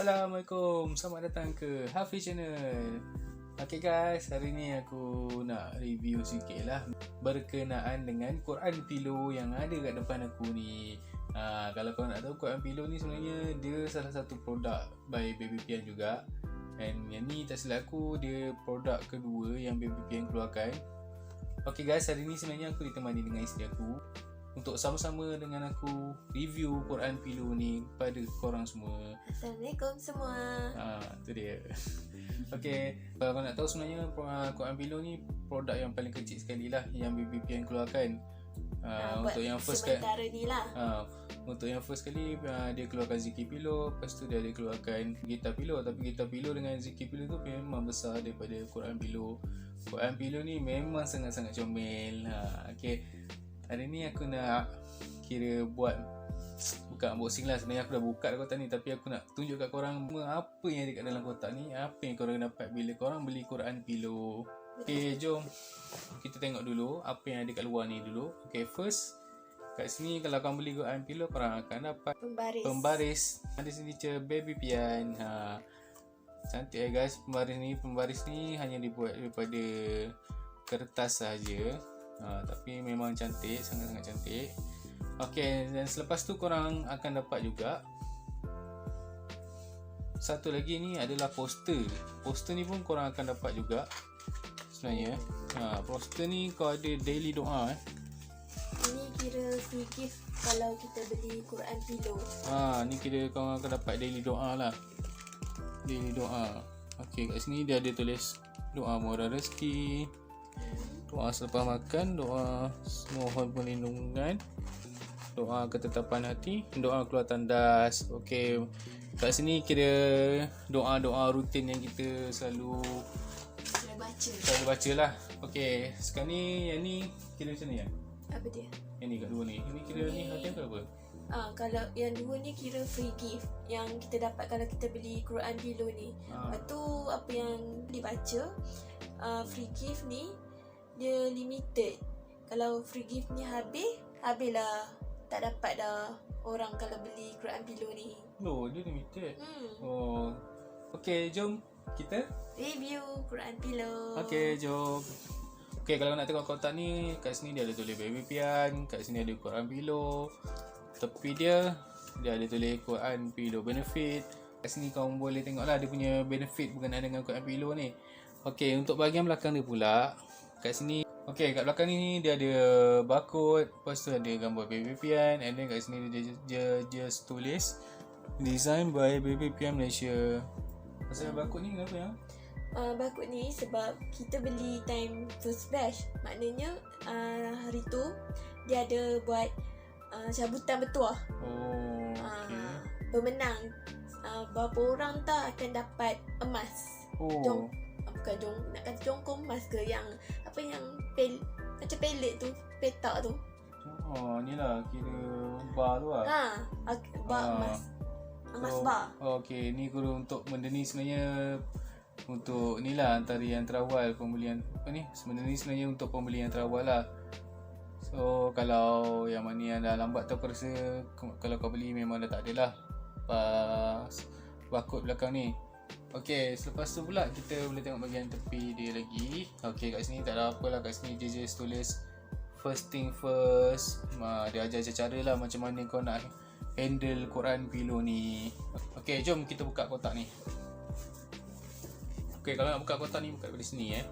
Assalamualaikum, selamat datang ke Hafiz Channel. Okay guys, hari ni aku nak review sikit lah Berkenaan dengan Quran Pillow yang ada kat depan aku ni. Ha, Kalau kau nak tahu Quran Pillow ni sebenarnya dia salah satu produk by Baby Pian juga. And yang ni tak silap aku, dia produk kedua yang Baby Pian keluarkan. Okay guys, hari ni sebenarnya aku ditemani dengan isteri aku untuk sama-sama dengan aku review Quran Pillow ni pada korang semua. Assalamualaikum semua. Ha, tu dia. Okay, kalau kau nak tahu sebenarnya Quran Pillow ni produk yang paling kecil sekali lah yang BBP yang keluarkan. Ha, untuk yang first kan ni lah. Ha, untuk yang first kali uh, dia keluarkan Ziki Pillow, lepas tu dia ada keluarkan Gitar Pillow tapi Gitar Pillow dengan Ziki Pillow tu memang besar daripada Quran Pillow. Quran Pillow ni memang sangat-sangat comel. Ha, okay Hari ni aku nak kira buat buka unboxing lah sebenarnya aku dah buka kotak ni tapi aku nak tunjuk kat korang apa yang ada kat dalam kotak ni apa yang korang dapat bila korang beli Quran Pillow. Okay jom kita tengok dulu apa yang ada kat luar ni dulu. Okay first kat sini kalau korang beli Quran Pillow korang akan dapat pembaris. pembaris. Ada signature baby pian. Ha. cantik eh guys pembaris ni. Pembaris ni hanya dibuat daripada kertas saja ha, Tapi memang cantik Sangat-sangat cantik. Okay Dan selepas tu korang akan dapat juga. Satu lagi ni adalah poster. Poster ni pun korang akan dapat juga Sebenarnya. Ha, Poster ni kau ada daily doa eh? Ini kira free gift Kalau kita beli Quran Pillow. Ha, Ni kira kau akan dapat daily doa lah. Daily doa. Okay kat sini dia ada tulis Doa murah rezeki Doa selepas makan, doa mohon perlindungan, doa ketetapan hati, doa keluar tandas. Okey. Kat sini kira doa-doa rutin yang kita selalu baca. Selalu baca lah. Okey, sekarang ni yang ni kira macam ni ya? Apa dia? Yang ni kat dua ni. Ini kira ni, ni hati ke apa? Ah, kalau yang dua ni kira free gift yang kita dapat kalau kita beli Quran Bilo ni. Ah. Lepas tu apa yang dibaca uh, free gift ni dia limited. Kalau free gift ni habis, habislah. Tak dapat dah orang kalau beli Quran Pillow ni. Oh, dia limited. Hmm. Oh. Okay, jom kita review Quran Pillow. Okay, jom. Okay, kalau nak tengok kotak ni, kat sini dia ada tulis baby pian, kat sini ada Quran Pillow. Tepi dia, dia ada tulis Quran Pillow benefit. Kat sini kau boleh tengok lah dia punya benefit berkenaan dengan Quran Pillow ni. Okay, untuk bahagian belakang dia pula, kat sini Okay, kat belakang ni dia ada barcode. Lepas tu ada gambar Pian And then kat sini dia, dia, dia just tulis Design by Pian Malaysia. Pasal barcode ni kenapa ya? Uh, barcode ni sebab kita beli time first batch Maknanya uh, hari tu Dia ada buat uh, cabutan bertuah Oh, okay. uh, Pemenang. Uh, Berapa orang tak akan dapat emas? Oh. Jom bukan jong nak kata jongkong emas ke yang apa yang pel macam pelet tu petak tu. Oh ni lah kira bar tu lah. Ha bar ha. emas emas so, bar. okey ni guru untuk benda ni sebenarnya untuk ni lah antara yang terawal pembelian apa ni? Sebenarnya ni sebenarnya untuk pembelian yang terawal lah. So kalau yang mana yang dah lambat tu aku rasa kalau kau beli memang dah tak ada lah. Pas barcode belakang ni Okey, selepas tu pula kita boleh tengok bahagian tepi dia lagi. Okey, kat sini tak ada apa lah. Kat sini dia just tulis first thing first. Dia ajar cara lah macam mana kau nak handle Quran Pillow ni. Okey, jom kita buka kotak ni. Okey, kalau nak buka kotak ni buka dari sini eh.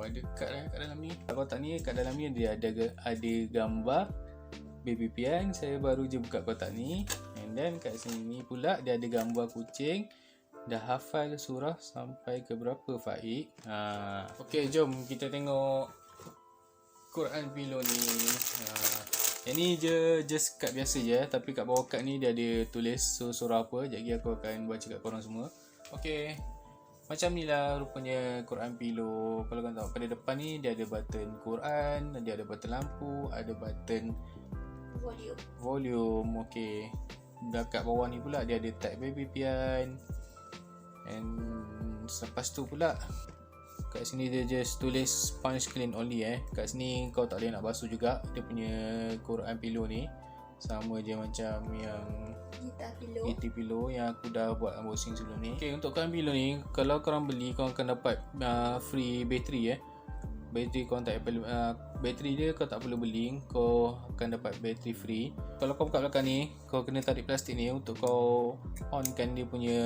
Oh, ada kad eh kat dalam ni. Kalau tak ni kat dalam ni dia ada ada gambar baby pian. Saya baru je buka kotak ni. And then kat sini pula dia ada gambar kucing. Dah hafal surah sampai ke berapa Faik? Ha. Okey, jom kita tengok Quran Pillow ni. Ha. Yang ni je just kad biasa je tapi kat bawah kad ni dia ada tulis surah apa. Jadi aku akan baca kat korang semua. Okey, macam ni lah rupanya Quran Pillow Kalau korang tahu pada depan ni dia ada button Quran Dia ada button lampu Ada button Volume. Volume okay dekat bawah ni pula dia ada tag baby pian. And selepas tu pula kat sini dia just tulis sponge clean only eh. Kat sini kau tak boleh nak basuh juga dia punya Quran pillow ni sama je macam yang pillow. ET pillow yang aku dah buat unboxing sebelum ni. Okay untuk Quran pillow ni kalau korang beli korang akan dapat uh, free battery eh. Bateri kau tak perlu uh, bateri dia kau tak perlu beli kau akan dapat bateri free. Kalau kau buka belakang ni kau kena tarik plastik ni untuk kau onkan dia punya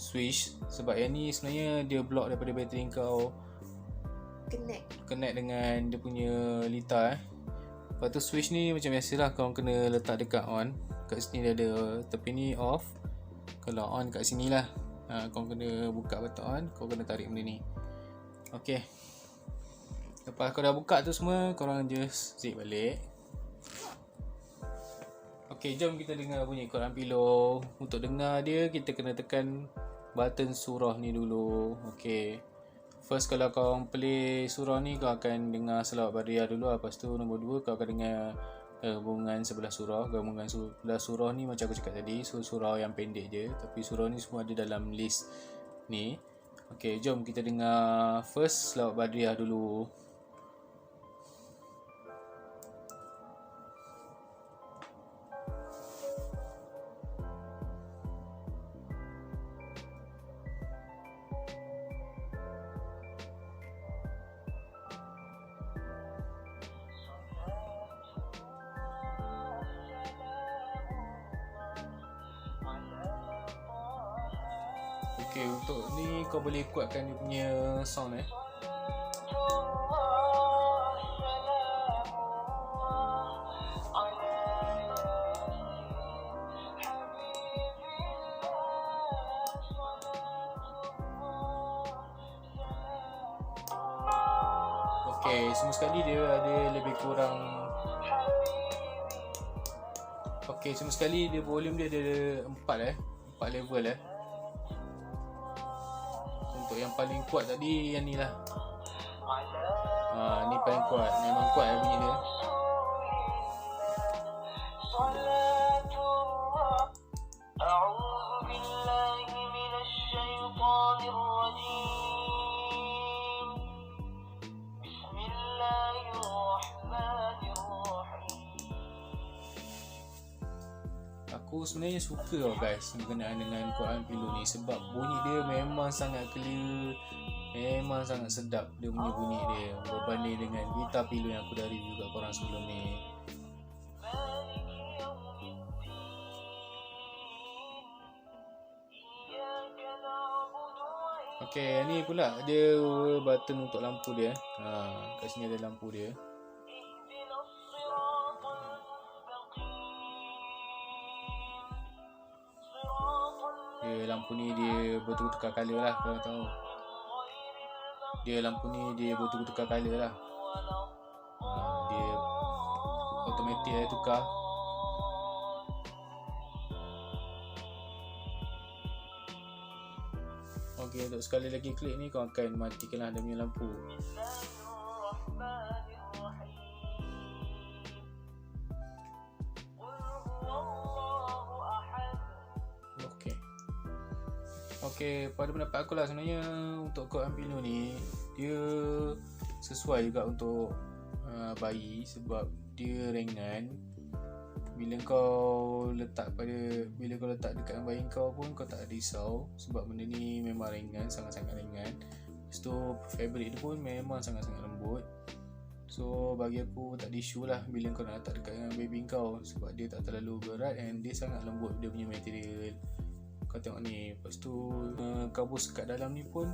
switch. Sebab yang ni sebenarnya dia block daripada bateri kau Connect. connect dengan dia punya litar eh Lepas tu switch ni macam biasalah kau kena letak dekat on. Kat sini dia ada tepi ni off. Kalau on kat sini lah. Ha, Kau kena buka button on Kau kena tarik benda ni. Okay Lepas kau dah buka tu semua Korang just zip balik. Okay jom kita dengar bunyi Quran Pillow. Untuk dengar dia kita kena tekan Button surah ni dulu. Okay First kalau kau play surah ni kau akan dengar selawat bariyah dulu. Lepas tu nombor 2 kau akan dengar gabungan sebelah surah Gabungan sebelah surah ni macam aku cakap tadi so, Surah yang pendek je. Tapi surah ni semua ada dalam list ni. Okay jom kita dengar first selawat bariyah dulu Okay untuk ni kau boleh kuatkan dia punya sound eh? Okay, semua sekali dia ada lebih kurang. Okay, semua sekali dia volume dia ada 4 eh? 4 level eh yang paling kuat tadi yang ni lah. Ha, Ni paling kuat, memang kuat eh bunyi dia Sebenarnya suka tau guys berkenaan dengan Quran Pillow ni sebab bunyi dia memang sangat clear Memang sangat sedap dia punya bunyi dia berbanding dengan Vita Pillow yang aku dah review kat korang sebelum ni Okay, ni pula dia button untuk lampu dia. Ha, kat sini ada lampu dia. Dia lampu ni dia bertukar-tukar colour lah korang tahu. Dia lampu ni dia bertukar-tukar colour lah. Ha, dia automatic dia tukar. Okey, untuk sekali lagi klik ni kau akan matikan lah dia punya lampu. Okey, pada pendapat aku lah sebenarnya untuk kod Ampino ni dia sesuai juga untuk uh, bayi sebab dia ringan. Bila kau letak pada bila kau letak dekat bayi kau pun kau tak risau sebab benda ni memang ringan sangat-sangat ringan. Lepas tu fabric dia pun memang sangat-sangat lembut. So bagi aku tak ada issue lah bila kau nak letak dekat dengan baby kau sebab dia tak terlalu berat and dia sangat lembut dia punya material kau tengok ni lepas tu uh, kabus kat dalam ni pun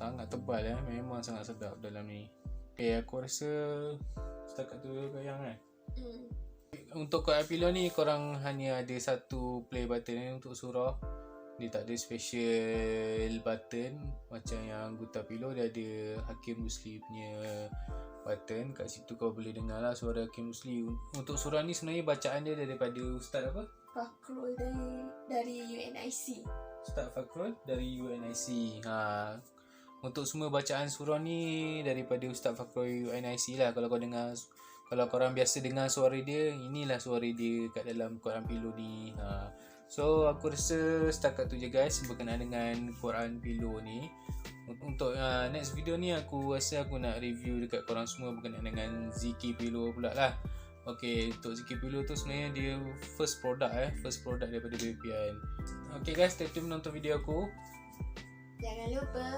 sangat tebal eh. Memang sangat sedap dalam ni. Okay aku rasa setakat tu bayang kan Hmm. untuk kod Apilo ni korang hanya ada satu play button ni untuk surah dia tak ada special button macam yang Guta Pilo dia ada Hakim Musli punya button. Kat situ kau boleh dengar lah suara Hakim Musli untuk surah ni sebenarnya bacaan dia daripada Ustaz apa? Fakrul dari dari UNIC. Ustaz Fakrul dari UNIC ha. Untuk semua bacaan surah ni daripada Ustaz Fakrul UNIC lah Kalau kau dengar Kalau korang biasa dengar suara dia, inilah suara dia kat dalam Quran Pillow ni. Ha. So aku rasa setakat tu je guys berkenaan dengan Quran Pillow ni. Untuk uh, next video ni aku rasa aku nak review dekat korang semua berkenaan dengan Ziki Pillow pula lah. Okay, untuk Ziki Pillow tu sebenarnya dia first product eh, first product daripada BPN. Okay guys, stay tune menonton video aku. Jangan lupa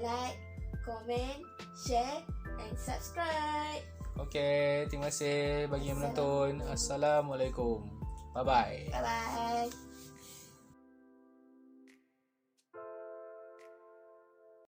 like, komen, share and subscribe. Okay, terima kasih bagi yang menonton. Assalamualaikum. Bye bye. Bye bye.